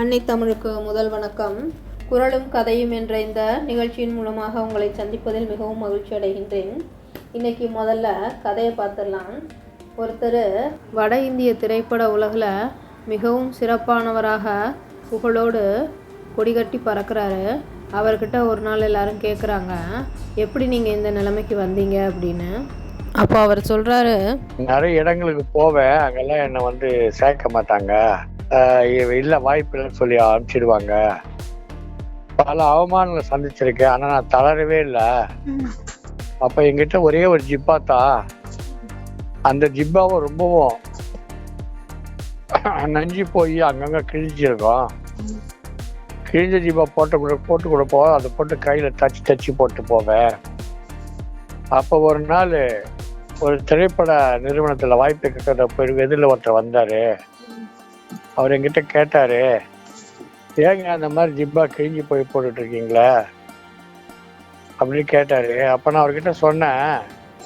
அன்னை தமிழுக்கு முதல் வணக்கம். குரலும் கதையும் என்ற இந்த நிகழ்ச்சியின் மூலமாக உங்களை சந்திப்பதில் மிகவும் மகிழ்ச்சி அடைகின்றேன். இன்னைக்கு முதல்ல கதையை பார்த்துடலாம். ஒருத்தர் வட இந்திய திரைப்பட உலகில் மிகவும் சிறப்பானவராக புகழோடு கொடிகட்டி பறக்கிறாரு. அவர்கிட்ட ஒரு நாள் எல்லாரும் கேட்குறாங்க எப்படி நீங்கள் இந்த நிலைமைக்கு வந்தீங்க? அப்படின்னு. அப்போ அவர் சொல்கிறாரு நிறைய இடங்களுக்கு போவேன். அங்கெல்லாம் என்னை வந்து சேர்க்க மாட்டாங்க. இல்ல வாய்ப்பு இல்லைன்னு சொல்லி அனுப்பிச்சிடுவாங்க. பல அவமானங்களை சந்திச்சிருக்கேன். ஆனா நான் தளரவே இல்லை. அப்ப என்கிட்ட ஒரே ஒரு ஜிப்பா தான். அந்த ஜிப்பாவை ரொம்பவும் நஞ்சு போய் அங்கங்கே கிழிஞ்சிருக்கோம். கிழிஞ்ச ஜிப்பா போட்டு கூட போட்டு கூட போவேன் அதை போட்டு கையில தச்சு தச்சு போட்டு போவேன். அப்போ ஒரு நாள் ஒரு திரைப்பட நிறுவனத்துல வாய்ப்பு கேட்கறத போய் எதிரில் ஒருத்தர் வந்தாரு. அவர் என்கிட்ட கேட்டாரு ஏங்க அந்த மாதிரி ஜிப்பா கிழிஞ்சு போய் போட்டுட்டு இருக்கீங்களே அப்படின்னு கேட்டாரு. அப்ப நான் அவர்கிட்ட சொன்னேன்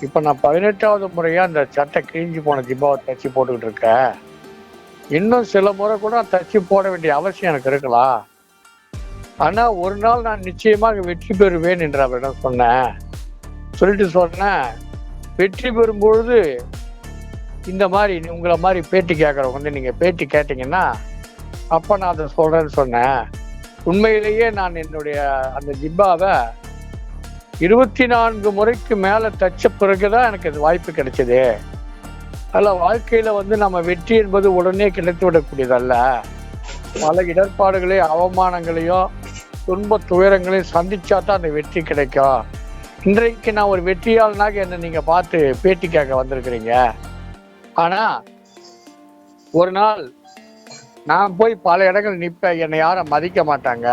இப்ப நான் பதினெட்டாவது முறையா அந்த சட்டை கிழிஞ்சு போன ஜிப்பாவை தச்சு போட்டுக்கிட்டு இருக்கேன் இன்னும் சில முறை கூட தச்சு போட வேண்டிய அவசியம் எனக்கு இருக்கலாம் ஆனா ஒரு நாள் நான் நிச்சயமாக வெற்றி பெறுவேன் என்று அவரிடம் சொன்னேன். சொல்லிட்டு சொன்னேன் வெற்றி பெறும்பொழுது இந்த மாதிரி உங்களை மாதிரி பேட்டி கேட்குறவங்க வந்து நீங்கள் பேட்டி கேட்டிங்கன்னா அப்போ நான் அதை சொல்கிறேன்னு சொன்னேன். உண்மையிலேயே நான் என்னுடைய அந்த ஜிப்பாவை இருபத்தி நான்கு முறைக்கு மேலே தச்ச பிறகு தான் எனக்கு இது வாய்ப்பு கிடைச்சது. அதில் வாழ்க்கையில் வந்து நம்ம வெற்றி என்பது உடனே கிடைத்து விடக்கூடியதல்ல. பல இடர்பாடுகளையும் அவமானங்களையும் துன்ப துயரங்களையும் சந்திச்சா தான் அந்த வெற்றி கிடைக்கும். இன்றைக்கு நான் ஒரு வெற்றியாளனாக என்னை நீங்கள் பார்த்து பேட்டி கேட்க வந்திருக்கிறீங்க. ஆனா ஒரு நாள் நான் போய் பல இடங்கள் நிற்பேன் என்னை யாரும் மதிக்க மாட்டாங்க.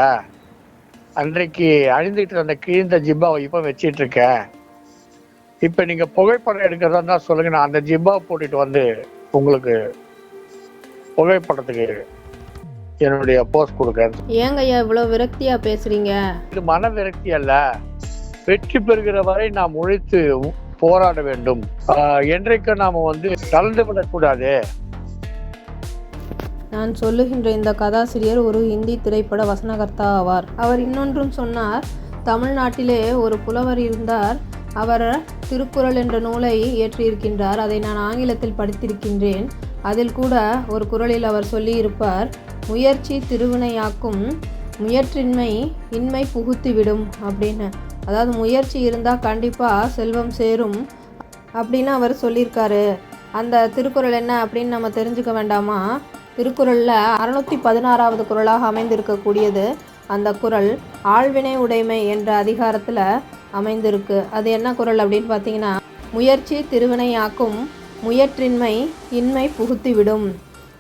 அன்றைக்கு அழிந்துகிட்டு இருந்த கிழிந்த ஜிப்பாவை இப்போ வச்சிட்டு இருக்கேன். இப்போ நீங்க புகைப்படம் எடுக்கிறதா இருந்தா சொல்லுங்க. நான் அந்த ஜிப்பாவை போட்டுட்டு வந்து உங்களுக்கு புகைப்படத்துக்கு என்னுடைய போஸ்ட் கொடுக்கேன் ஏங்க ஐயா இவ்வளோ விரக்தியாக பேசுகிறீங்க இது மன விரக்தி அல்ல. வெற்றி பெறுகிற வரை நாம் உழைத்து போராட வேண்டும். என்றைக்கு நாம வந்து கலந்து விடக்கூடாது நான் சொல்லுகின்ற இந்த கதாசிரியர் ஒரு இந்தி திரைப்பட வசனகர்த்தா ஆவார். அவர் இன்னொன்றும் சொன்னார் தமிழ்நாட்டிலே ஒரு புலவர் இருந்தார் அவர் திருக்குறள் என்ற நூலை இயற்றியிருக்கின்றார். அதை நான் ஆங்கிலத்தில் படித்திருக்கின்றேன். அதில் கூட ஒரு குறளில் அவர் சொல்லியிருப்பார் முயற்சி திருவினையாக்கும் முயற்றின்மை இன்மை புகுத்திவிடும் அப்படின்னு. அதாவது முயற்சி இருந்தால் கண்டிப்பாக செல்வம் சேரும் அப்படின்னு அவர் சொல்லியிருக்காரு. அந்த திருக்குறள் என்ன அப்படின்னு நம்ம தெரிஞ்சுக்க வேண்டாமா? திருக்குறளில் அறுநூற்றி பதினாறாவது குறளாக அமைந்திருக்கக்கூடியது அந்த குறள் ஆழ்வினை உடைமை என்ற அதிகாரத்தில் அமைந்திருக்கு. அது என்ன குறள் அப்படின்னு பார்த்தீங்கன்னா முயற்சி திருவினையாக்கும் முயற்றின்மை இன்மை புகுத்திவிடும்.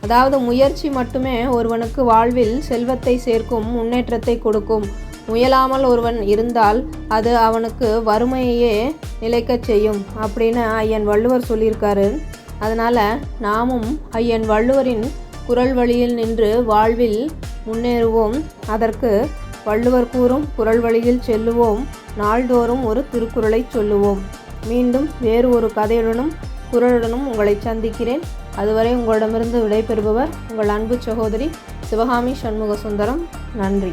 அதாவது முயற்சி மட்டுமே ஒருவனுக்கு வாழ்வில் செல்வத்தை சேர்க்கும் முன்னேற்றத்தை கொடுக்கும். முயலாமல் ஒருவன் இருந்தால் அது அவனுக்கு வறுமையையே நிலைக்கச் செய்யும் அப்படின்னு ஐயன் வள்ளுவர் சொல்லியிருக்காரு. அதனால் நாமும் ஐயன் வள்ளுவரின் குரல் வழியில் நின்று வாழ்வில் முன்னேறுவோம். அதற்கு வள்ளுவர் கூறும் குரல் வழியில் செல்லுவோம். நாள்தோறும் ஒரு திருக்குறளை சொல்லுவோம். மீண்டும் வேறு ஒரு கதையுடனும் குரலுடனும் உங்களை சந்திக்கிறேன். அதுவரை உங்களிடமிருந்து விடைபெறுபவர் உங்கள் அன்பு சகோதரி சிவகாமி சண்முக சுந்தரம் நன்றி.